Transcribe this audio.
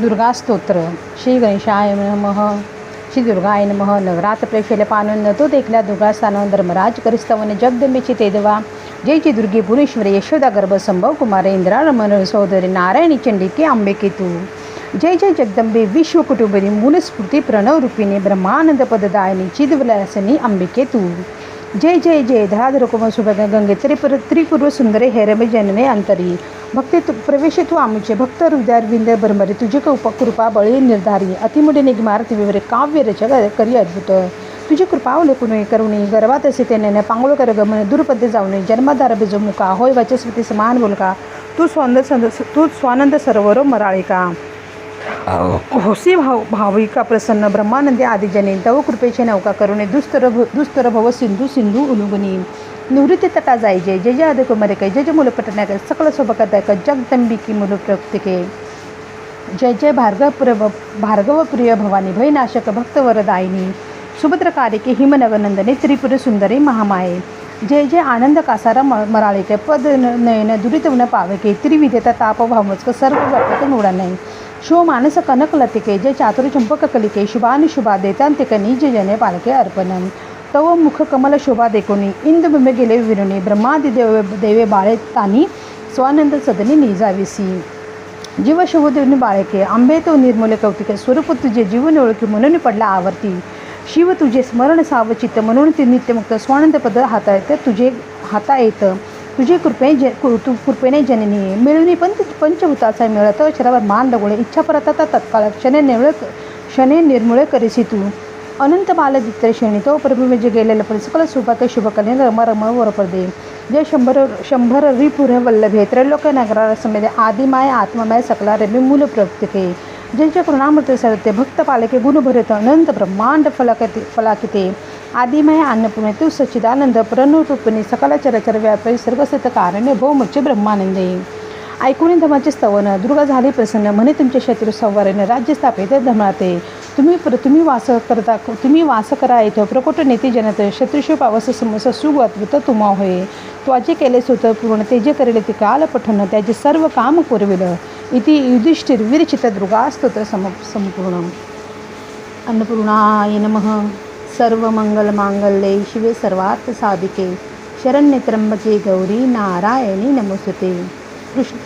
दुर्गा स्तोत्र श्री गणेशाय नमः श्री दुर्गाय नमः नवरात्र प्रेक्षेले पानन तो देखल्या दुर्गा स्थान धर्मराज करिस्तवन जगदंबेची तेदवा जय जय दुर्गे भुवनेश्वरी यशोदा गर्भ संभव कुमार इंद्रा रमण सहोदरी नारायणी चंडिके अंबिके तू जय जय जगदंबे विश्वकुटुंबिनी मूलस्फूर्ती प्रणव रूपिणी ब्रह्मानंद पददायिनी चिदविलासनी अंबिके तू जय जय जय. धराधर कुम सुभग गंगे त्रिपुर त्रिपूर्व सुंदरे हेरमे जनने अंतरी. भक्ती तु प्रवेश तू आमुचे. भक्त हृदयारविंद बरमरे तुझे कृपा कृपा बळी निर्धारी. अतिमुडे निगमारती विवरे. काव्य रचक करी अद्भुत. तुझी कृपावले कुणी करुणी. गर्वात असे तेने पांगोळ कर गमन. दुर्पद्य जाऊने. जन्मदार बिजो मुका होय वाचस्पती समान बोलका. तू स्वानंद तू स्वानंद सरोवर मराळिका. होसे भाव भाविका प्रसन्न ब्रह्मानंदी आदिजने तव कृपेचे नौका करुणे दुस्तर दुस्तर भव सिंधू सिंधू उलुगुनी. निवृत्ती तटा जाय जय जय जय आदि कुमारे जय जय मुलं पटनायक सकल सोबकदायक जगदंबिकी मुलं प्रक्तिके जय जय भार्गव प्र भार्गव प्रिय भवानी भयनाशक भक्तवरदायिनी. सुभद्रकारिके हिमनगनंदने त्रिपुर सुंदरी महामाये. जय जय आनंद कासारा म मराळिके पद नयन दुरितवन पावके त्रिविधेता ताप भावमस्क सर्व व्यापक नाही शो मानस कनक लतिके जय चातुर चंपक कलिके शुभानि शुभा देतांतिक निज जने पालके अर्पणम तव मुख कमल शोभा देखोनी इंदबिंब गेले विरुणी ब्रह्मादि देव देवे बाळे तानी स्वानंद सदनी निजाविसी जीव शोधून बाळके आंबे तो निर्मूल कौतिके स्वरूप तुझे जीवन ओळखी म्हणून पडला आवर्ती। शिव तुझे स्मरण सावचित्त म्हणून ते नित्यमुक्त स्वानंद पद हाता येतं तुझे हाता येतं तुझी कृपे ज कृ- तू कृपेने जननी. मिळवणी पंच पंचभूताचा मिळत शरावर मान डगोळे इच्छा परतता तत्काळ क्षणे निवळ क्षणे निर्मूळ करीसी तू. अनंत बालदित्र श्रेणी तो प्रभू म्हणजे गेलेलं पण सकल सुभाके शुभकले रम रम वरपदे जे शंभर शंभर रिपुर वल्लभे त्रैलोक नगरा समेत आदिमाय आत्ममय सकला रमी मूल प्रत्यके. ज्यांच्या कृणामृत सरते भक्त पालके गुणभरत अनंत ब्रह्मांड फलकते फलाकिते आदिमय अन्नपूर्ण तू सच्चिदानंद प्रणवरूपिणी सकल चरचर व्यापी सर्वसत कारणे भौमुच्च ब्रह्मानंदे. ऐकून धमाचे स्तवन दुर्गा झाली प्रसन्न म्हणे तुमच्या शत्रू संवाराने राज्य स्थापित धमाते तुम्ही प्र तुम्ही वास करता तुम्ही वास करा येतो प्रकोट नेते जनत शत्रुषु पावस समस सुगत तुम्हा होय. त्वाचे केले सुत पूर्ण तेजे करेल ते काल पठन त्याचे सर्व काम पुरविलं. इति युधिष्ठिर सम्पूर्णम्। अन्नपूर्णाय नमः। सर्वमङ्गलमाङ्गल्ये शिवे सर्वार्थसाधिके। साधिके गौरी नारायणी नमोस्तुते। कृष्ण